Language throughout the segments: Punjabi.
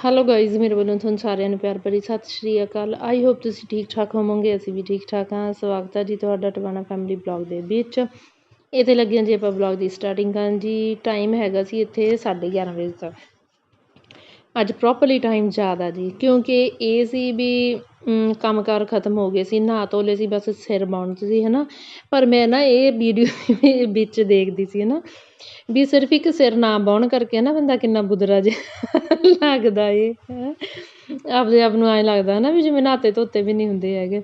ਹੈਲੋ ਗਾਇਜ਼ ਮੇਰੇ ਵੱਲੋਂ ਤੁਹਾਨੂੰ ਸਾਰਿਆਂ ਨੂੰ ਪਿਆਰ ਭਰੀ ਸਤਿ ਸ਼੍ਰੀ ਅਕਾਲ। ਆਈ ਹੋਪ ਤੁਸੀਂ ਠੀਕ ਠਾਕ ਹੋਵੋਗੇ, ਅਸੀਂ ਵੀ ਠੀਕ ਠਾਕ ਹਾਂ। ਸਵਾਗਤ ਹੈ ਜੀ ਤੁਹਾਡਾ ਟਵਾਣਾ ਫੈਮਿਲੀ ਬਲੌਗ ਦੇ ਵਿੱਚ। ਇੱਥੇ ਲੱਗਿਆ ਜੀ ਆਪਾਂ ਬਲੌਗ ਦੀ ਸਟਾਰਟਿੰਗ ਕਰਨ ਜੀ। ਟਾਈਮ ਹੈਗਾ ਸੀ ਇੱਥੇ 11:30 ਵਜੇ ਦਾ ਅੱਜ ਪ੍ਰੋਪਰਲੀ ਟਾਈਮ ਜ਼ਿਆਦਾ ਜੀ, ਕਿਉਂਕਿ ਇਹ ਸੀ ਵੀ ਕੰਮ ਕਾਰ ਖਤਮ ਹੋ ਗਏ ਸੀ, ਨਹਾ ਧੋ ਲਏ ਸੀ, ਬਸ ਸਿਰ ਬਾਉਣ ਸੀ ਹੈ ਨਾ ਪਰ ਮੈਂ ਨਾ ਇਹ ਵੀਡੀਓ ਵਿੱਚ ਦੇਖਦੀ ਸੀ ਹੈ ਨਾ ਵੀ ਸਿਰਫ ਇੱਕ ਸਿਰ ਨਾ ਬਾਉਣ ਕਰਕੇ ਨਾ ਬੰਦਾ ਕਿੰਨਾ ਬੁਦਰਾ ਜਿਹਾ ਲੱਗਦਾ ਏ, ਹੈਂ? ਆਪਦੇ ਆਪ ਨੂੰ ਐਂ ਲੱਗਦਾ ਹੈ ਨਾ ਵੀ ਜਿਵੇਂ ਨਹਾਤੇ ਧੋਤੇ ਵੀ ਨਹੀਂ ਹੁੰਦੇ ਹੈਗੇ।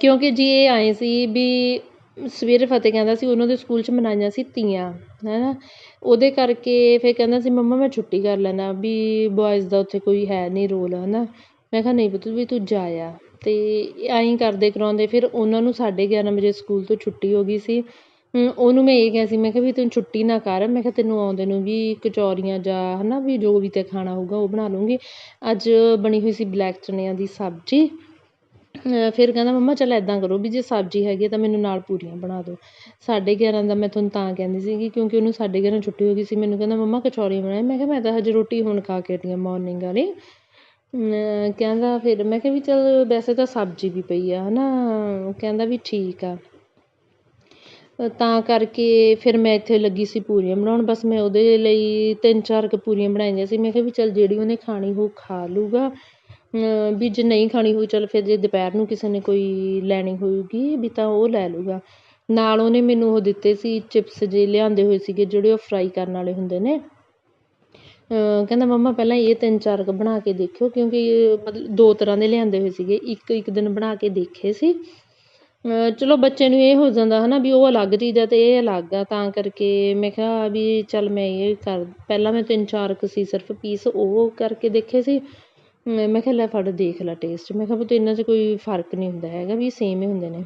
ਕਿਉਂਕਿ ਜੀ ਇਹ ਆਏ ਸੀ ਵੀ ਸਵੇਰੇ ਫਤਿਹ ਕਹਿੰਦਾ ਸੀ, ਉਹਨਾਂ ਦੇ ਸਕੂਲ 'ਚ ਮਨਾਈਆਂ ਸੀ ਤੀਆਂ ਹੈ ਨਾ ਉਹਦੇ ਕਰਕੇ ਫਿਰ ਕਹਿੰਦਾ ਸੀ, ਮੰਮਾ, ਮੈਂ ਛੁੱਟੀ ਕਰ ਲੈਂਦਾ, ਵੀ ਬॉयਜ਼ ਦਾ ਉੱਥੇ ਕੋਈ ਹੈ ਨਹੀਂ ਰੋਲ ਹੈ ਨਾ ਮੈਂ ਕਿਹਾ, ਨਹੀਂ ਪੁੱਤ, ਵੀ ਤੂੰ ਜਾ ਆ। ਤੇ ਐਂ ਕਰਦੇ ਕਰਾਉਂਦੇ, ਫਿਰ ਉਹਨਾਂ ਨੂੰ 11:30 ਵਜੇ ਸਕੂਲ ਤੋਂ ਛੁੱਟੀ ਹੋ ਗਈ ਸੀ। ਉਹਨੂੰ ਮੈਂ ਇਹ ਕਿਹਾ ਸੀ, ਮੈਂ ਕਿਹਾ, ਵੀ ਤੂੰ ਛੁੱਟੀ ਨਾ ਕਰ। ਮੈਂ ਕਿਹਾ, ਤੈਨੂੰ ਆਉਂਦੇ ਨੂੰ ਵੀ ਕਚੌਰੀਆਂ ਜਾਂ ਹੈ ਨਾ ਵੀ ਜੋ ਵੀ ਤੇ ਖਾਣਾ ਹੋਊਗਾ, ਉਹ ਬਣਾ ਲੂੰਗੀ ਅੱਜ ਬਣੀ ਹੋਈ ਸੀ ਬਲੈਕ ਚਨਿਆਂ ਦੀ ਸਬਜ਼ੀ। ਫਿਰ ਕਹਿੰਦਾ, ਮੰਮਾ, ਚੱਲ ਇੱਦਾਂ ਕਰੋ ਵੀ ਜੇ ਸਬਜ਼ੀ ਹੈਗੀ ਹੈ ਤਾਂ ਮੈਨੂੰ ਨਾਲ ਪੂਰੀਆਂ ਬਣਾ ਦਿਓ। ਸਾਢੇ ਗਿਆਰਾਂ ਦਾ ਮੈਂ ਤੁਹਾਨੂੰ ਤਾਂ ਕਹਿੰਦੀ ਸੀਗੀ, ਕਿਉਂਕਿ ਉਹਨੂੰ ਸਾਢੇ ਗਿਆਰਾਂ ਛੁੱਟੀ ਹੋ ਗਈ ਸੀ। ਮੈਨੂੰ ਕਹਿੰਦਾ, ਮੰਮਾ ਕਚੌਰੀਆਂ ਬਣਾਏ ਮੈਂ ਕਿਹਾ, ਮੈਂ ਤਾਂ ਹਜੇ ਰੋਟੀ ਹੁਣ ਖਾ ਕੇ ਹਟੀ ਹਾਂ ਮਾਰਨਿੰਗ ਵਾਲੀ। ਕਹਿੰਦਾ ਫਿਰ, ਮੈਂ ਕਿਹਾ ਵੀ ਚੱਲ ਵੈਸੇ ਤਾਂ ਸਬਜ਼ੀ ਵੀ ਪਈ ਆ ਹੈ ਨਾ ਕਹਿੰਦਾ ਵੀ ਠੀਕ ਆ। ਤਾਂ ਕਰਕੇ ਫਿਰ ਮੈਂ ਇੱਥੇ ਲੱਗੀ ਸੀ ਪੂਰੀਆਂ ਬਣਾਉਣ। ਬਸ ਮੈਂ ਉਹਦੇ ਲਈ ਤਿੰਨ ਚਾਰ ਕੁ ਪੂਰੀਆਂ ਬਣਾਈਆਂ ਸੀ। ਮੈਂ ਕਿਹਾ ਵੀ ਚੱਲ ਜਿਹੜੀ ਉਹਨੇ ਖਾਣੀ, ਉਹ ਖਾ ਲੂਗਾ ਵੀ ਜੇ ਨਹੀਂ ਖਾਣੀ ਹੋਈ, ਚੱਲ ਫਿਰ ਜੇ ਦੁਪਹਿਰ ਨੂੰ ਕਿਸੇ ਨੇ ਕੋਈ ਲੈਣੀ ਹੋਊਗੀ ਵੀ ਤਾਂ ਉਹ ਲੈ ਲੂਗਾ ਨਾਲ ਉਹਨੇ ਮੈਨੂੰ ਉਹ ਦਿੱਤੇ ਸੀ ਚਿਪਸ ਜੇ ਲਿਆਂਦੇ ਹੋਏ ਸੀਗੇ, ਜਿਹੜੇ ਉਹ ਫਰਾਈ ਕਰਨ ਵਾਲੇ ਹੁੰਦੇ ਨੇ। ਕਹਿੰਦਾ, ਮੰਮਾ, ਪਹਿਲਾਂ ਇਹ ਤਿੰਨ ਚਾਰ ਕੁ ਬਣਾ ਕੇ ਦੇਖਿਓ, ਕਿਉਂਕਿ ਮਤਲਬ ਦੋ ਤਰ੍ਹਾਂ ਦੇ ਲਿਆਂਦੇ ਹੋਏ ਸੀਗੇ। ਇੱਕ ਇੱਕ ਦਿਨ ਬਣਾ ਕੇ ਦੇਖੇ ਸੀ। ਚਲੋ, ਬੱਚੇ ਨੂੰ ਇਹ ਹੋ ਜਾਂਦਾ ਹੈ ਨਾ ਵੀ ਉਹ ਅਲੱਗ ਚੀਜ਼ ਆ ਅਤੇ ਇਹ ਅਲੱਗ ਆ। ਤਾਂ ਕਰਕੇ ਮੈਂ ਕਿਹਾ ਵੀ ਚੱਲ ਮੈਂ ਇਹ ਕਰ, ਪਹਿਲਾਂ ਮੈਂ ਤਿੰਨ ਚਾਰ ਕੁ ਸੀ ਸਿਰਫ ਪੀਸ ਉਹ ਕਰਕੇ ਦੇਖੇ ਸੀ। ਮੈਂ ਮੈਂ ਕਿਹਾ ਲੈ ਫੜ ਦੇਖ ਲੈ ਟੇਸਟ ਮੈਂ ਕਿਹਾ ਪੁੱਤ ਇਹਨਾਂ 'ਚ ਕੋਈ ਫ਼ਰਕ ਨਹੀਂ ਹੁੰਦਾ ਹੈਗਾ ਵੀ ਸੇਮ ਹੀ ਹੁੰਦੇ ਨੇ।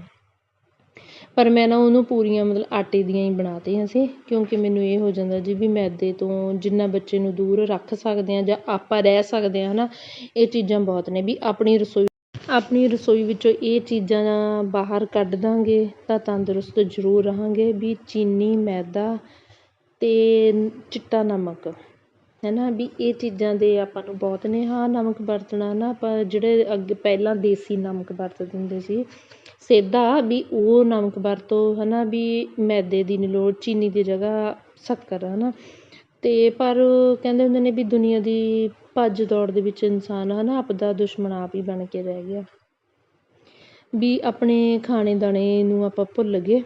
ਪਰ ਮੈਂ ਨਾ ਉਹਨੂੰ ਪੂਰੀਆਂ ਮਤਲਬ ਆਟੇ ਦੀਆਂ ਹੀ ਬਣਾਤੀਆਂ ਸੀ, ਕਿਉਂਕਿ ਮੈਨੂੰ ਇਹ ਹੋ ਜਾਂਦਾ ਜੀ ਵੀ ਮੈਦੇ ਤੋਂ ਜਿੰਨਾ ਬੱਚੇ ਨੂੰ ਦੂਰ ਰੱਖ ਸਕਦੇ ਹਾਂ ਜਾਂ ਆਪਾਂ ਰਹਿ ਸਕਦੇ ਹਾਂ ਹੈ ਨਾ ਇਹ ਚੀਜ਼ਾਂ ਬਹੁਤ ਨੇ। ਵੀ ਆਪਣੀ ਰਸੋਈ ਆਪਣੀ ਰਸੋਈ ਵਿੱਚੋਂ ਇਹ ਚੀਜ਼ਾਂ ਬਾਹਰ ਕੱਢ ਦਾਂਗੇ ਤਾਂ ਤੰਦਰੁਸਤ ਜ਼ਰੂਰ ਰਹਾਂਗੇ। ਵੀ ਚੀਨੀ, ਮੈਦਾ ਅਤੇ ਚਿੱਟਾ ਨਮਕ। ਹੈ ਨਾ ਵੀ ਇਹ ਚੀਜ਼ਾਂ ਦੇ ਆਪਾਂ ਨੂੰ ਬਹੁਤ ਨੇ। ਹਾਂ, ਨਮਕ ਵਰਤਣਾ ਨਾ ਆਪਾਂ ਜਿਹੜੇ ਅੱਗੇ ਪਹਿਲਾਂ ਦੇਸੀ ਨਮਕ ਵਰਤਦੇ ਹੁੰਦੇ ਸੀ ਸੇਧਾ ਵੀ ਉਹ ਨਮਕ ਵਰਤੋ ਹੈ ਨਾ ਵੀ ਮੈਦੇ ਦੀ ਨਹੀਂ ਲੋੜ, ਚੀਨੀ ਦੀ ਜਗ੍ਹਾ ਸ਼ੱਕਰ ਹੈ ਨਾ ਅਤੇ ਪਰ ਕਹਿੰਦੇ ਹੁੰਦੇ ਨੇ ਵੀ ਦੁਨੀਆ ਦੀ ਭੱਜ ਦੌੜ ਦੇ ਵਿੱਚ ਇਨਸਾਨ ਹੈ ਨਾ ਆਪਦਾ ਦੁਸ਼ਮਣ ਆਪ ਹੀ ਬਣ ਕੇ ਰਹਿ ਗਿਆ। ਵੀ ਆਪਣੇ ਖਾਣੇ ਦਾਣੇ ਨੂੰ ਆਪਾਂ ਭੁੱਲ ਗਏ।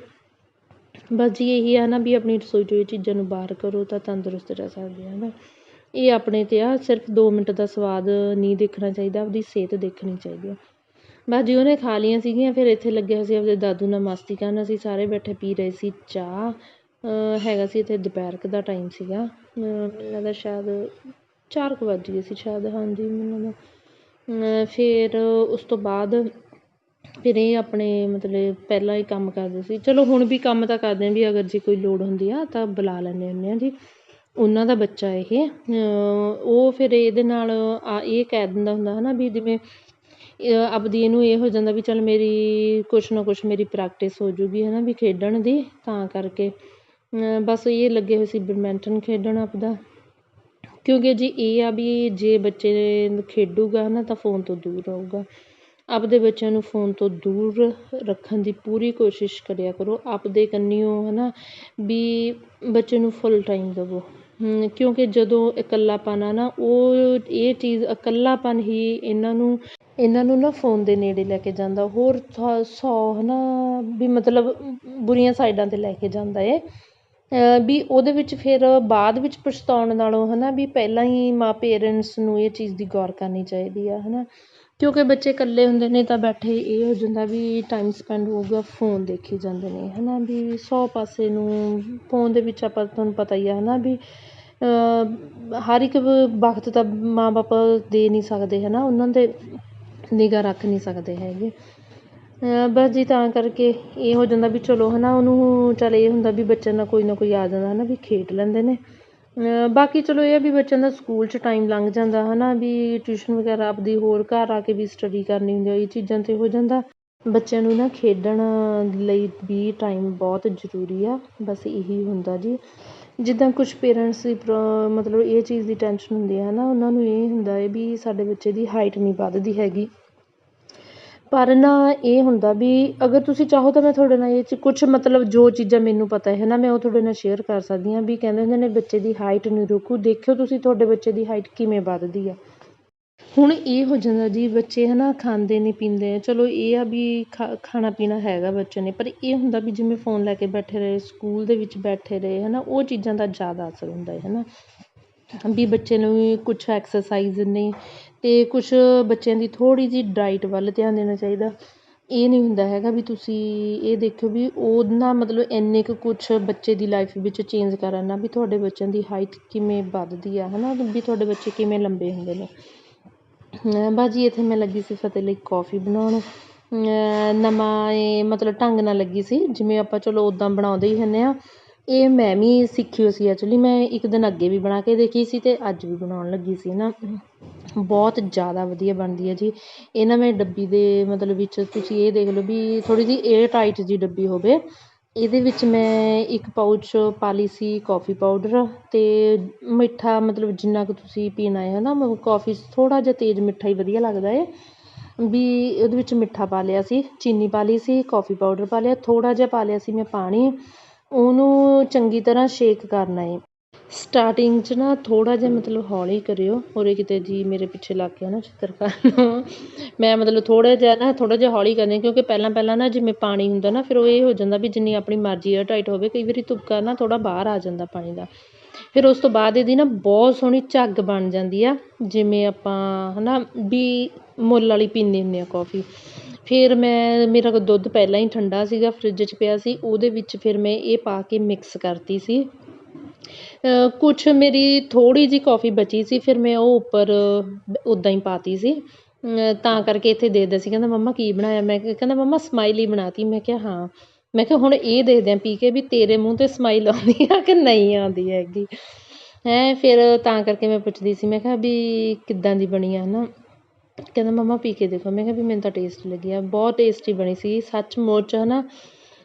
ਬਸ ਜੀ ਇਹੀ ਆ ਨਾ ਵੀ ਆਪਣੀ ਰਸੋਈ 'ਚੋਂ ਇਹ ਚੀਜ਼ਾਂ ਨੂੰ ਬਾਹਰ ਕਰੋ ਤਾਂ ਤੰਦਰੁਸਤ ਰਹਿ ਸਕਦੇ ਹਾਂ ਨਾ ਇਹ ਆਪਣੇ 'ਤੇ ਆ, ਸਿਰਫ ਦੋ ਮਿੰਟ ਦਾ ਸਵਾਦ ਨਹੀਂ ਦੇਖਣਾ ਚਾਹੀਦਾ, ਆਪਦੀ ਸਿਹਤ ਦੇਖਣੀ ਚਾਹੀਦੀ ਆ। ਬਸ ਜੀ ਉਹਨੇ ਖਾ ਲਈਆਂ ਸੀਗੀਆਂ, ਫਿਰ ਇੱਥੇ ਲੱਗਿਆ ਸੀ ਆਪਦੇ ਦਾਦੂ ਨਾਲ ਮਸਤੀ ਕਰਨ, ਅਸੀਂ ਸਾਰੇ ਬੈਠੇ ਪੀ ਰਹੇ ਸੀ ਚਾਹ। ਹੈਗਾ ਸੀ ਇੱਥੇ ਦੁਪਹਿਰ ਕੁ ਦਾ ਟਾਈਮ ਸੀਗਾ। ਅਹ ਮੈਨੂੰ ਲੱਗਦਾ ਸ਼ਾਇਦ ਚਾਰ ਕੁ ਵੱਜ ਗਏ ਸੀ ਸ਼ਾਇਦ, ਹਾਂਜੀ ਮੈਨੂੰ ਲੱਗਦਾ। ਫਿਰ ਉਸ ਤੋਂ ਬਾਅਦ ਫਿਰ ਇਹ ਆਪਣੇ ਮਤਲਬ ਪਹਿਲਾਂ ਹੀ ਕੰਮ ਕਰਦੇ ਸੀ। ਚਲੋ ਹੁਣ ਵੀ ਕੰਮ ਤਾਂ ਕਰਦੇ ਹਾਂ ਵੀ ਅਗਰ ਜੇ ਕੋਈ ਲੋੜ ਹੁੰਦੀ ਆ ਤਾਂ ਬੁਲਾ ਲੈਂਦੇ ਹੁੰਦੇ ਹਾਂ ਜੀ। ਉਹਨਾਂ ਦਾ ਬੱਚਾ ਇਹ ਉਹ ਫਿਰ ਇਹਦੇ ਨਾਲ, ਆ, ਇਹ ਕਹਿ ਦਿੰਦਾ ਹੁੰਦਾ ਹੈ ਨਾ ਵੀ ਜਿਵੇਂ ਆਪਦੀ ਇਹਨੂੰ ਇਹ ਹੋ ਜਾਂਦਾ ਵੀ ਚੱਲ ਮੇਰੀ ਕੁਛ ਨਾ ਕੁਛ ਮੇਰੀ ਪ੍ਰੈਕਟਿਸ ਹੋ ਜੂਗੀ ਹੈ ਨਾ ਵੀ ਖੇਡਣ ਦੀ, ਤਾਂ ਕਰਕੇ। ਬਸ ਇਹ ਲੱਗੇ ਹੋਏ ਸੀ ਬੈਡਮਿੰਟਨ ਖੇਡਣ ਆਪਦਾ। ਕਿਉਂਕਿ ਜੀ ਇਹ ਆ ਵੀ ਜੇ ਬੱਚੇ ਖੇਡੂਗਾ ਨਾ ਤਾਂ ਫੋਨ ਤੋਂ ਦੂਰ ਰਹੂਗਾ। ਆਪਦੇ ਬੱਚਿਆਂ ਨੂੰ ਫੋਨ ਤੋਂ ਦੂਰ ਰੱਖਣ ਦੀ ਪੂਰੀ ਕੋਸ਼ਿਸ਼ ਕਰਿਆ ਕਰੋ। ਆਪਦੇ ਕੰਨਿਓ ਹੈ ਨਾ ਵੀ ਬੱਚੇ ਨੂੰ ਫੁੱਲ ਟਾਈਮ ਦੇਵੋ। ਕਿਉਂਕਿ ਜਦੋਂ ਇਕੱਲਾਪਨ ਆ ਨਾ, ਉਹ ਇਹ ਚੀਜ਼ ਇਕੱਲਾਪਨ ਹੀ ਇਹਨਾਂ ਨੂੰ ਇਹਨਾਂ ਨੂੰ ਨਾ ਫੋਨ ਦੇ ਨੇੜੇ ਲੈ ਕੇ ਜਾਂਦਾ। ਹੋਰ ਥਾ- ਸੌ ਹੈ ਨਾ ਵੀ ਮਤਲਬ ਬੁਰੀਆਂ ਸਾਈਡਾਂ 'ਤੇ ਲੈ ਕੇ ਜਾਂਦਾ ਏ। ਵੀ ਉਹਦੇ ਵਿੱਚ ਫਿਰ ਬਾਅਦ ਵਿੱਚ ਪਛਤਾਉਣ ਨਾਲੋਂ ਹੈ ਨਾ ਵੀ ਪਹਿਲਾਂ ਹੀ ਮਾਂ ਪੇਰੈਂਟਸ ਨੂੰ ਇਹ ਚੀਜ਼ ਦੀ ਗੌਰ ਕਰਨੀ ਚਾਹੀਦੀ ਆ ਹੈ ਨਾ ਕਿਉਂਕਿ ਬੱਚੇ ਇਕੱਲੇ ਹੁੰਦੇ ਨੇ ਤਾਂ ਬੈਠੇ ਇਹ ਹੋ ਜਾਂਦਾ ਵੀ ਟਾਈਮ ਸਪੈਂਡ ਹੋਊਗਾ ਫੋਨ ਦੇਖੀ ਜਾਂਦੇ ਨੇ ਹੈ ਨਾ ਵੀ ਸੌ ਪਾਸੇ ਨੂੰ ਫੋਨ ਦੇ ਵਿੱਚ ਆਪਾਂ ਤੁਹਾਨੂੰ ਪਤਾ ਹੀ ਆ ਹੈ ਨਾ ਵੀ ਹਰ ਇੱਕ ਵਕਤ ਤਾਂ ਮਾਂ ਬਾਪ ਦੇ ਨਹੀਂ ਸਕਦੇ ਹੈ ਨਾ ਉਹਨਾਂ ਦੇ ਨਿਗਾਹ ਰੱਖ ਨਹੀਂ ਸਕਦੇ ਹੈਗੇ। ਬਸ ਜੀ ਤਾਂ ਕਰਕੇ ਇਹ ਹੋ ਜਾਂਦਾ ਵੀ ਚਲੋ ਹੈ ਨਾ ਉਹਨੂੰ ਚੱਲ ਇਹ ਹੁੰਦਾ ਵੀ ਬੱਚੇ ਨਾਲ ਕੋਈ ਨਾ ਕੋਈ ਆ ਜਾਂਦਾ ਹੈ ਨਾ ਵੀ ਖੇਡ ਲੈਂਦੇ ਨੇ। ਬਾਕੀ ਚਲੋ ਇਹ ਆ ਵੀ ਬੱਚਿਆਂ ਦਾ ਸਕੂਲ 'ਚ ਟਾਈਮ ਲੰਘ ਜਾਂਦਾ ਹੈ ਨਾ ਵੀ ਟਿਊਸ਼ਨ ਵਗੈਰਾ ਆਪਦੀ ਹੋਰ ਘਰ ਆ ਕੇ ਵੀ ਸਟੱਡੀ ਕਰਨੀ ਹੁੰਦੀ ਆ, ਇਹ ਚੀਜ਼ਾਂ 'ਤੇ ਹੋ ਜਾਂਦਾ। ਬੱਚਿਆਂ ਨੂੰ ਨਾ ਖੇਡਣ ਲਈ ਵੀ ਟਾਈਮ ਬਹੁਤ ਜ਼ਰੂਰੀ ਆ, ਬਸ ਇਹੀ ਹੁੰਦਾ ਜੀ। ਜਿੱਦਾਂ ਕੁਛ ਪੇਰੈਂਟਸ ਦੀ ਪ੍ਰੋ ਮਤਲਬ ਇਹ ਚੀਜ਼ ਦੀ ਟੈਨਸ਼ਨ ਹੁੰਦੀ ਹੈ ਨਾ ਉਹਨਾਂ ਨੂੰ ਇਹ ਹੁੰਦਾ ਹੈ ਵੀ ਸਾਡੇ ਬੱਚੇ ਦੀ ਹਾਈਟ ਨਹੀਂ ਵੱਧਦੀ ਹੈਗੀ। ਪਰ ਨਾ ਇਹ ਹੁੰਦਾ ਵੀ ਅਗਰ ਤੁਸੀਂ ਚਾਹੋ ਤਾਂ ਮੈਂ ਤੁਹਾਡੇ ਨਾਲ ਇਹ 'ਚ ਕੁਛ ਮਤਲਬ ਜੋ ਚੀਜ਼ਾਂ ਮੈਨੂੰ ਪਤਾ ਹੈ ਨਾ, ਮੈਂ ਉਹ ਤੁਹਾਡੇ ਨਾਲ ਸ਼ੇਅਰ ਕਰ ਸਕਦੀ ਹਾਂ ਵੀ ਕਹਿੰਦੇ ਹੁੰਦੇ ਨੇ ਬੱਚੇ ਦੀ ਹਾਈਟ ਨਹੀਂ ਰੁਕੂ, ਦੇਖਿਓ ਤੁਸੀਂ ਤੁਹਾਡੇ ਬੱਚੇ ਦੀ ਹਾਈਟ ਕਿਵੇਂ ਵੱਧਦੀ ਆ। ਹੁਣ ਇਹ ਹੋ ਜਾਂਦਾ ਜੀ ਬੱਚੇ ਹੈ ਨਾ ਖਾਂਦੇ ਨੇ ਪੀਂਦੇ ਆ, ਚਲੋ ਇਹ ਆ ਵੀ ਖਾ, ਖਾਣਾ ਪੀਣਾ ਹੈਗਾ ਬੱਚੇ ਨੇ, ਪਰ ਇਹ ਹੁੰਦਾ ਵੀ ਜਿਵੇਂ ਫੋਨ ਲੈ ਕੇ ਬੈਠੇ ਰਹੇ ਸਕੂਲ ਦੇ ਵਿੱਚ ਬੈਠੇ ਰਹੇ ਹੈ ਨਾ ਉਹ ਚੀਜ਼ਾਂ ਦਾ ਜ਼ਿਆਦਾ ਅਸਰ ਹੁੰਦਾ ਹੈ ਨਾ ਵੀ ਬੱਚੇ ਨੂੰ ਵੀ ਕੁਛ ਐਕਸਰਸਾਈਜ਼ ਨੇ ਅਤੇ ਕੁਛ ਬੱਚਿਆਂ ਦੀ ਥੋੜ੍ਹੀ ਜਿਹੀ ਡਾਇਟ ਵੱਲ ਧਿਆਨ ਦੇਣਾ ਚਾਹੀਦਾ। ਇਹ ਨਹੀਂ ਹੁੰਦਾ ਹੈਗਾ ਵੀ ਤੁਸੀਂ ਇਹ ਦੇਖਿਓ ਵੀ ਉਹਨਾਂ ਮਤਲਬ ਇੰਨੇ ਕੁ ਕੁਛ ਬੱਚੇ ਦੀ ਲਾਈਫ ਵਿੱਚ ਚੇਂਜ ਕਰਨ ਨਾਲ ਵੀ ਤੁਹਾਡੇ ਬੱਚਿਆਂ ਦੀ ਹਾਈਟ ਕਿਵੇਂ ਵੱਧਦੀ ਆ ਹੈ ਨਾ ਵੀ ਤੁਹਾਡੇ ਬੱਚੇ ਕਿਵੇਂ ਲੰਬੇ ਹੁੰਦੇ ਨੇ। ਬਸ ਜੀ ਇੱਥੇ ਮੈਂ ਲੱਗੀ ਸੀ ਫਤਿਹ ਲਈ ਕੌਫੀ ਬਣਾਉਣ। ਨਵਾਂ ਇਹ ਮਤਲਬ ਢੰਗ ਨਾਲ ਲੱਗੀ ਸੀ, ਜਿਵੇਂ ਆਪਾਂ ਚਲੋ ਉੱਦਾਂ ਬਣਾਉਂਦੇ ਹੀ ਹੁੰਦੇ ਹਾਂ ਇਹ ਮੈਂ ਵੀ ਸਿੱਖੀ ਹੋਈ ਸੀ ਐਕਚੁਲੀ ਮੈਂ ਇੱਕ ਦਿਨ ਅੱਗੇ ਵੀ ਬਣਾ ਕੇ ਦੇਖੀ ਸੀ ਅਤੇ ਅੱਜ ਵੀ ਬਣਾਉਣ ਲੱਗੀ ਸੀ ਨਾ। ਬਹੁਤ ਜ਼ਿਆਦਾ ਵਧੀਆ ਬਣਦੀ ਹੈ ਜੀ। ਇਹ ਨਾ ਮੈਂ ਡੱਬੀ ਦੇ ਮਤਲਬ ਵਿੱਚ ਤੁਸੀਂ ਇਹ ਦੇਖ ਲਓ ਵੀ ਥੋੜ੍ਹੀ ਜਿਹੀ ਏਅਰ ਟਾਈਟ ਜਿਹੀ ਡੱਬੀ ਹੋਵੇ। ਇਹਦੇ ਵਿੱਚ ਮੈਂ ਇੱਕ ਪਾਊਚ ਪਾ ਲਈ ਸੀ ਕੌਫੀ ਪਾਊਡਰ ਅਤੇ ਮਿੱਠਾ ਮਤਲਬ ਜਿੰਨਾ ਕੁ ਤੁਸੀਂ ਪੀਣਾ ਹੈ ਨਾ ਕੌਫੀ ਥੋੜ੍ਹਾ ਜਿਹਾ ਤੇਜ਼ ਮਿੱਠਾ ਹੀ ਵਧੀਆ ਲੱਗਦਾ ਹੈ। ਵੀ ਉਹਦੇ ਵਿੱਚ ਮਿੱਠਾ ਪਾ ਲਿਆ ਸੀ, ਚੀਨੀ ਪਾ ਲਈ ਸੀ ਕੌਫੀ ਪਾਊਡਰ ਪਾ ਲਿਆ, ਥੋੜ੍ਹਾ ਜਿਹਾ ਪਾ ਲਿਆ ਸੀ ਮੈਂ ਪਾਣੀ। ਉਹਨੂੰ ਚੰਗੀ ਤਰ੍ਹਾਂ ਸ਼ੇਕ ਕਰਨਾ ਹੈ ਸਟਾਰਟਿੰਗ 'ਚ ਨਾ ਥੋੜ੍ਹਾ ਜਿਹਾ ਮਤਲਬ ਹੌਲੀ ਕਰਿਓ, ਉਰੇ ਕਿਤੇ ਜੀ ਮੇਰੇ ਪਿੱਛੇ ਲੱਗ ਗਿਆ ਨਾ ਚਿੱਤਰਕਾਰ ਮੈਂ ਮਤਲਬ ਥੋੜ੍ਹਾ ਜਿਹਾ ਨਾ ਥੋੜ੍ਹਾ ਜਿਹਾ ਹੌਲੀ ਕਰਨੀ ਕਿਉਂਕਿ ਪਹਿਲਾਂ ਪਹਿਲਾਂ ਨਾ ਜਿਵੇਂ ਪਾਣੀ ਹੁੰਦਾ ਨਾ, ਫਿਰ ਉਹ ਇਹ ਹੋ ਜਾਂਦਾ ਵੀ ਜਿੰਨੀ ਆਪਣੀ ਮਰਜ਼ੀ ਏਅਰ ਟਾਈਟ ਹੋਵੇ, ਕਈ ਵਾਰੀ ਤੁਪਕਾ ਨਾ ਥੋੜ੍ਹਾ ਬਾਹਰ ਆ ਜਾਂਦਾ ਪਾਣੀ ਦਾ। ਫਿਰ ਉਸ ਤੋਂ ਬਾਅਦ ਇਹਦੀ ਨਾ ਬਹੁਤ ਸੋਹਣੀ ਝੱਗ ਬਣ ਜਾਂਦੀ ਆ, ਜਿਵੇਂ ਆਪਾਂ ਹੈ ਨਾ ਵੀ ਮੁੱਲ ਵਾਲੀ ਪੀਂਦੇ ਹੁੰਦੇ ਹਾਂ ਕੌਫੀ ਫਿਰ ਮੈਂ, ਮੇਰਾ ਦੁੱਧ ਪਹਿਲਾਂ ਹੀ ਠੰਡਾ ਸੀਗਾ, ਫਰਿੱਜ 'ਚ ਪਿਆ ਸੀ, ਉਹਦੇ ਵਿੱਚ ਫਿਰ ਮੈਂ ਇਹ ਪਾ ਕੇ ਮਿਕਸ ਕਰਤੀ ਸੀ। ਕੁਛ ਮੇਰੀ ਥੋੜ੍ਹੀ ਜਿਹੀ ਕੌਫੀ ਬਚੀ ਸੀ, ਫਿਰ ਮੈਂ ਉਹ ਉੱਪਰ ਉੱਦਾਂ ਹੀ ਪਾਤੀ ਸੀ। ਤਾਂ ਕਰਕੇ ਇੱਥੇ ਦੇਖਦਾ ਸੀ। ਕਹਿੰਦਾ, ਮੰਮਾ, ਕੀ ਬਣਾਇਆ? ਮੈਂ ਕਹਿੰਦਾ, ਮੰਮਾ ਸਮਾਈਲੀ ਬਣਾਤੀ। ਮੈਂ ਕਿਹਾ, ਹਾਂ। ਮੈਂ ਕਿਹਾ, ਹੁਣ ਇਹ ਦੇਖਦੇ ਹਾਂ ਪੀ ਕੇ ਵੀ ਤੇਰੇ ਮੂੰਹ 'ਤੇ ਸਮਾਈਲ ਆਉਂਦੀ ਆ ਕਿ ਨਹੀਂ ਆਉਂਦੀ ਹੈਗੀ? ਹੈਂ, ਫਿਰ ਤਾਂ ਕਰਕੇ ਮੈਂ ਪੁੱਛਦੀ ਸੀ। ਮੈਂ ਕਿਹਾ, ਵੀ ਕਿੱਦਾਂ ਦੀ ਬਣੀ ਆ? ਹੈ ਨਾ ਕਹਿੰਦਾ, ਮੰਮਾ, ਪੀ ਕੇ ਦੇਖੋ। ਮੈਂ ਕਿਹਾ, ਵੀ ਮੈਨੂੰ ਤਾਂ ਟੇਸਟੀ ਲੱਗੀ ਆ। ਬਹੁਤ ਟੇਸਟੀ ਬਣੀ ਸੀ। ਸੱਚਮੁੱਚ ਹੈ ਨਾ,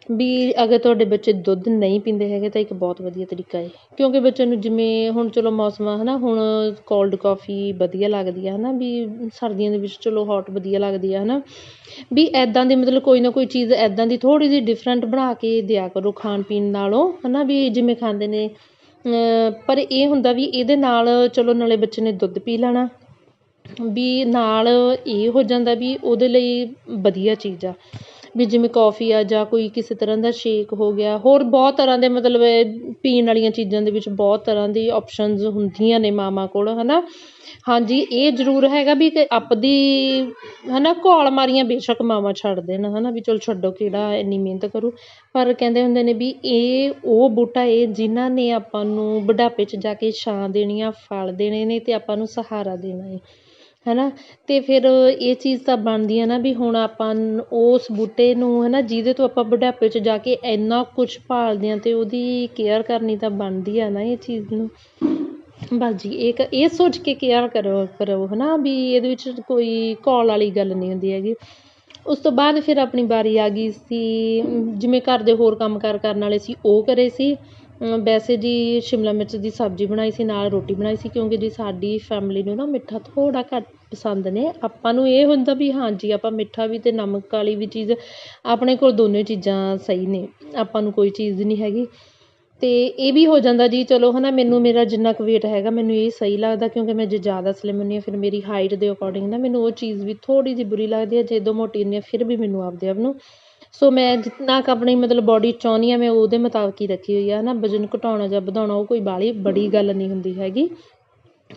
ਵੀ ਅਗਰ ਤੁਹਾਡੇ ਬੱਚੇ ਦੁੱਧ ਨਹੀਂ ਪੀਂਦੇ ਹੈਗੇ, ਤਾਂ ਇੱਕ ਬਹੁਤ ਵਧੀਆ ਤਰੀਕਾ ਹੈ ਕਿਉਂਕਿ ਬੱਚੇ ਨੂੰ ਜਿਵੇਂ ਹੁਣ ਚਲੋ ਮੌਸਮ ਆ ਹੈ ਨਾ ਹੁਣ ਕੋਲਡ ਕੌਫੀ ਵਧੀਆ ਲੱਗਦੀ ਆ ਹੈ ਨਾ ਵੀ ਸਰਦੀਆਂ ਦੇ ਵਿੱਚ ਚਲੋ ਹੌਟ ਵਧੀਆ ਲੱਗਦੀ ਆ ਹੈ ਨਾ ਵੀ ਇੱਦਾਂ ਦੀ ਮਤਲਬ ਕੋਈ ਨਾ ਕੋਈ ਚੀਜ਼ ਇੱਦਾਂ ਦੀ ਥੋੜ੍ਹੀ ਜਿਹੀ ਡਿਫਰੈਂਟ ਬਣਾ ਕੇ ਦਿਆ ਕਰੋ ਖਾਣ ਪੀਣ ਨਾਲੋਂ ਹੈ ਨਾ ਵੀ ਜਿਵੇਂ ਖਾਂਦੇ ਨੇ। ਪਰ ਇਹ ਹੁੰਦਾ ਵੀ ਇਹਦੇ ਨਾਲ ਚਲੋ ਨਾਲੇ ਬੱਚੇ ਨੇ ਦੁੱਧ ਪੀ ਲੈਣਾ। ਵੀ ਨਾਲ ਇਹ ਹੋ ਜਾਂਦਾ ਵੀ ਉਹਦੇ ਲਈ ਵਧੀਆ ਚੀਜ਼ ਆ। ਵੀ ਜਿਵੇਂ ਕੌਫੀ ਆ ਜਾਂ ਕੋਈ ਕਿਸੇ ਤਰ੍ਹਾਂ ਦਾ ਸ਼ੇਕ ਹੋ ਗਿਆ, ਹੋਰ ਬਹੁਤ ਤਰ੍ਹਾਂ ਦੇ ਮਤਲਬ ਪੀਣ ਵਾਲੀਆਂ ਚੀਜ਼ਾਂ ਦੇ ਵਿੱਚ ਬਹੁਤ ਤਰ੍ਹਾਂ ਦੀ ਆਪਸ਼ਨਸ ਹੁੰਦੀਆਂ ਨੇ ਮਾਵਾਂ ਕੋਲ ਹੈ ਨਾ ਹਾਂਜੀ, ਇਹ ਜ਼ਰੂਰ ਹੈਗਾ ਵੀ ਕਿ ਆਪਦੀ ਹੈ ਨਾ ਘੋਲ ਮਾਰੀਆਂ ਬੇਸ਼ੱਕ ਮਾਵਾਂ ਛੱਡ ਦੇਣ ਹੈ ਨਾ ਵੀ ਚਲੋ ਛੱਡੋ, ਕਿਹੜਾ ਇੰਨੀ ਮਿਹਨਤ ਕਰੂ? ਪਰ ਕਹਿੰਦੇ ਹੁੰਦੇ ਨੇ ਵੀ ਇਹ, ਉਹ ਬੂਟਾ ਇਹ ਜਿਨ੍ਹਾਂ ਨੇ ਆਪਾਂ ਨੂੰ ਬੁਢਾਪੇ 'ਚ ਜਾ ਕੇ ਛਾਂ ਦੇਣੀ ਆ ਫਲ ਦੇਣੇ ਨੇ ਅਤੇ ਆਪਾਂ ਨੂੰ ਸਹਾਰਾ ਦੇਣਾ ਹੈ ਹੈ ਨਾ ਅਤੇ ਫਿਰ ਇਹ ਚੀਜ਼ ਤਾਂ ਬਣਦੀ ਹੈ ਨਾ ਵੀ ਹੁਣ ਆਪਾਂ ਉਸ ਬੂਟੇ ਨੂੰ ਹੈ ਨਾ ਜਿਹਦੇ ਤੋਂ ਆਪਾਂ ਬੁਢਾਪੇ 'ਚ ਜਾ ਕੇ ਇੰਨਾ ਕੁਛ ਭਾਲਦੇ ਹਾਂ ਅਤੇ ਉਹਦੀ ਕੇਅਰ ਕਰਨੀ ਤਾਂ ਬਣਦੀ ਆ ਨਾ ਇਹ ਚੀਜ਼ ਨੂੰ। ਬਸ ਜੀ, ਇਹ ਕ, ਇਹ ਸੋਚ ਕੇ ਕੇਅਰ ਕਰੋ ਕਰੋ ਹੈ ਨਾ ਵੀ ਇਹਦੇ ਵਿੱਚ ਕੋਈ ਘੋਲ ਵਾਲੀ ਗੱਲ ਨਹੀਂ ਹੁੰਦੀ ਹੈਗੀ। ਉਸ ਤੋਂ ਬਾਅਦ ਫਿਰ ਆਪਣੀ ਵਾਰੀ ਆ ਗਈ ਸੀ, ਜਿਵੇਂ ਘਰ ਦੇ ਹੋਰ ਕੰਮ ਕਾਰ ਕਰਨ ਵਾਲੇ ਸੀ, ਉਹ ਕਰੇ ਸੀ। ਵੈਸੇ ਜੀ ਸ਼ਿਮਲਾ ਮਿਰਚ ਦੀ ਸਬਜ਼ੀ ਬਣਾਈ ਸੀ, ਨਾਲ ਰੋਟੀ ਬਣਾਈ ਸੀ, ਕਿਉਂਕਿ ਜੀ ਸਾਡੀ ਫੈਮਿਲੀ ਨੂੰ ਨਾ ਮਿੱਠਾ ਥੋੜ੍ਹਾ ਘੱਟ ਪਸੰਦ ਨੇ। ਆਪਾਂ ਨੂੰ ਇਹ ਹੁੰਦਾ ਵੀ ਹਾਂਜੀ ਆਪਾਂ ਮਿੱਠਾ ਵੀ ਅਤੇ ਨਮਕ ਵਾਲੀ ਵੀ ਚੀਜ਼ ਆਪਣੇ ਕੋਲ ਦੋਨੇ ਚੀਜ਼ਾਂ ਸਹੀ ਨੇ, ਆਪਾਂ ਨੂੰ ਕੋਈ ਚੀਜ਼ ਨਹੀਂ ਹੈਗੀ। ਅਤੇ ਇਹ ਵੀ ਹੋ ਜਾਂਦਾ ਜੀ, ਚਲੋ ਹੈ ਨਾ ਮੈਨੂੰ ਮੇਰਾ ਜਿੰਨਾ ਕੁ ਵੇਟ ਹੈਗਾ, ਮੈਨੂੰ ਇਹ ਸਹੀ ਲੱਗਦਾ, ਕਿਉਂਕਿ ਮੈਂ ਜੇ ਜ਼ਿਆਦਾ ਸਲਿਮ ਹੁੰਦੀ ਹਾਂ, ਫਿਰ ਮੇਰੀ ਹਾਈਟ ਦੇ ਅਕੋਰਡਿੰਗ ਨਾ ਮੈਨੂੰ ਉਹ ਚੀਜ਼ ਵੀ ਥੋੜ੍ਹੀ ਜਿਹੀ ਬੁਰੀ ਲੱਗਦੀ ਹੈ, ਜੇ ਜਦੋਂ ਮੋਟੀ ਹੁੰਦੀ ਹਾਂ, ਫਿਰ ਵੀ ਮੈਨੂੰ ਆਪਦੇ ਆਪ ਨੂੰ ਸੋ ਮੈਂ ਜਿੰਨਾ ਕੁ ਆਪਣੀ ਮਤਲਬ ਬੋਡੀ ਚਾਹੁੰਦੀ ਹਾਂ, ਮੈਂ ਉਹਦੇ ਮੁਤਾਬਕ ਹੀ ਰੱਖੀ ਹੋਈ ਆ ਹੈ ਨਾ ਵਜਨ ਘਟਾਉਣਾ ਜਾਂ ਵਧਾਉਣਾ, ਉਹ ਕੋਈ ਬਾਹਲੀ ਬੜੀ ਗੱਲ ਨਹੀਂ ਹੁੰਦੀ ਹੈਗੀ।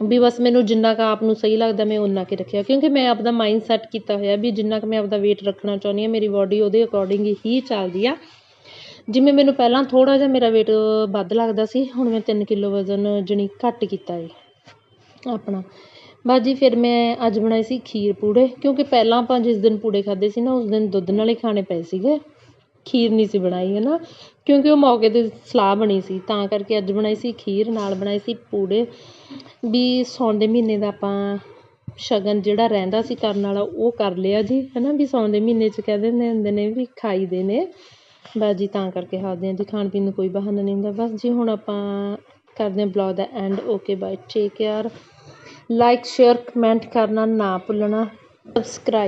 ਵੀ ਬਸ ਮੈਨੂੰ ਜਿੰਨਾ ਕੁ ਆਪ ਨੂੰ ਸਹੀ ਲੱਗਦਾ, ਮੈਂ ਉਨਾ ਕੁ ਰੱਖਿਆ। ਕਿਉਂਕਿ ਮੈਂ ਆਪਦਾ ਮਾਈਂਡ ਸੈੱਟ ਕੀਤਾ ਹੋਇਆ ਵੀ ਜਿੰਨਾ ਕੁ ਮੈਂ ਆਪਦਾ ਵੇਟ ਰੱਖਣਾ ਚਾਹੁੰਦੀ ਹਾਂ, ਮੇਰੀ ਬੋਡੀ ਉਹਦੇ ਅਕੋਰਡਿੰਗ ਹੀ ਚੱਲਦੀ ਆ। ਜਿਵੇਂ ਮੈਨੂੰ ਪਹਿਲਾਂ ਥੋੜ੍ਹਾ ਜਿਹਾ ਮੇਰਾ ਵੇਟ ਵੱਧ ਲੱਗਦਾ ਸੀ, ਹੁਣ ਮੈਂ ਤਿੰਨ ਕਿਲੋ ਵਜ਼ਨ ਜਣੀ ਘੱਟ ਕੀਤਾ ਹੈ ਆਪਣਾ। ਬਸ ਜੀ ਫਿਰ ਮੈਂ ਅੱਜ ਬਣਾਏ ਸੀ ਖੀਰ ਪੂੜੇ, ਕਿਉਂਕਿ ਪਹਿਲਾਂ ਆਪਾਂ ਜਿਸ ਦਿਨ ਪੂੜੇ ਖਾਧੇ ਸੀ ਨਾ, ਉਸ ਦਿਨ ਦੁੱਧ ਨਾਲ ਹੀ ਖਾਣੇ ਪਏ ਸੀਗੇ। ਖੀਰ ਨਹੀਂ ਸੀ ਬਣਾਈ ਹੈ ਨਾ ਕਿਉਂਕਿ ਉਹ ਮੌਕੇ 'ਤੇ ਸਲਾਹ ਬਣੀ ਸੀ, ਤਾਂ ਕਰਕੇ ਅੱਜ ਬਣਾਈ ਸੀ ਖੀਰ, ਨਾਲ ਬਣਾਏ ਸੀ ਪੂੜੇ। ਵੀ ਸਾਉਣ ਦੇ ਮਹੀਨੇ ਦਾ ਆਪਾਂ ਸ਼ਗਨ ਜਿਹੜਾ ਰਹਿੰਦਾ ਸੀ ਕਰਨ ਵਾਲਾ, ਉਹ ਕਰ ਲਿਆ ਜੀ ਹੈ ਨਾ ਵੀ ਸਾਉਣ ਦੇ ਮਹੀਨੇ 'ਚ ਕਹਿ ਦਿੰਦੇ ਹੁੰਦੇ ਨੇ ਵੀ ਖਾਈ ਦੇ ਨੇ। ਬਸ ਜੀ ਤਾਂ ਕਰਕੇ ਖਾਦੇ ਹਾਂ ਜੀ, ਖਾਣ ਪੀਣ ਨੂੰ ਕੋਈ ਬਹਾਨਾ ਨਹੀਂ ਹੁੰਦਾ। ਬਸ ਜੀ ਹੁਣ ਆਪਾਂ ਕਰਦੇ ਹਾਂ ਬਲੌਗ ਦਾ end okay bye take care like share comment ਕਰਨਾ ਨਾ ਭੁੱਲਣਾ। ਸਬਸਕ੍ਰਾਈਬ।